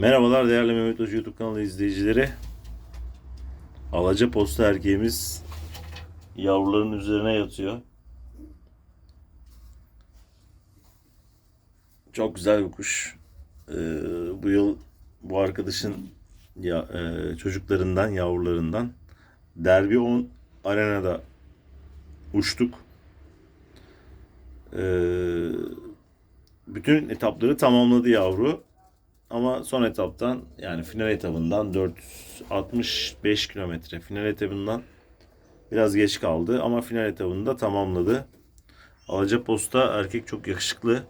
Merhabalar değerli Mehmet Hoca YouTube kanalı izleyicileri. Alaca posta erkeğimiz yavruların üzerine yatıyor. Çok güzel bir kuş. Ee, bu yıl bu arkadaşın ya, e, çocuklarından, yavrularından Derbi 10 arenada uçtuk. Ee, bütün etapları tamamladı yavru. Ama son etaptan yani final etabından 465 kilometre final etabından biraz geç kaldı ama final etabında tamamladı. Alaca posta erkek çok yakışıklı.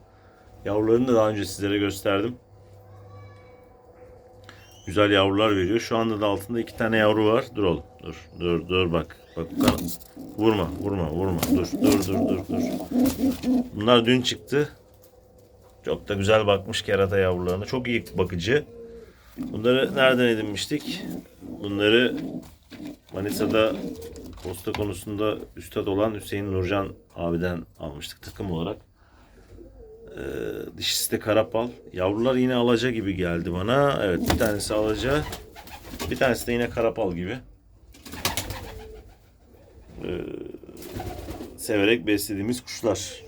Yavrularını da daha önce sizlere gösterdim. Güzel yavrular veriyor. Şu anda da altında iki tane yavru var. Dur oğlum. Dur. Dur dur bak. Bak vurma vurma vurma. Dur dur dur dur dur. Bunlar dün çıktı. Çok da güzel bakmış kerata yavrularına. Çok iyi bakıcı. Bunları nereden edinmiştik? Bunları Manisa'da posta konusunda üstad olan Hüseyin Nurcan abiden almıştık takım olarak. Ee, dişisi de karapal. Yavrular yine alaca gibi geldi bana. Evet bir tanesi alaca. Bir tanesi de yine karapal gibi. Ee, severek beslediğimiz kuşlar.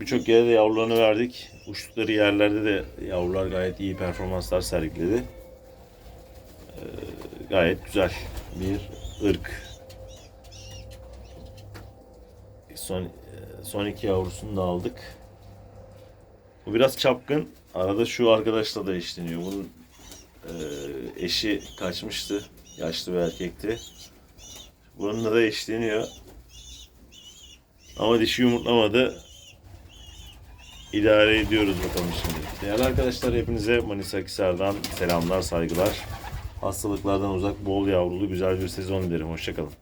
Birçok yerde de yavrularını verdik. Uçtukları yerlerde de yavrular gayet iyi performanslar sergiledi. Ee, gayet güzel bir ırk. Son son iki yavrusunu da aldık. Bu biraz çapkın. Arada şu arkadaşla da eşleniyor. Bunun e, eşi kaçmıştı. Yaşlı bir erkekti. Bununla da eşleniyor. Ama dişi yumurtlamadı. İdare ediyoruz bakalım şimdi. Değerli arkadaşlar hepinize Manisa Akhisar'dan selamlar, saygılar. Hastalıklardan uzak, bol yavrulu güzel bir sezon dilerim. Hoşçakalın.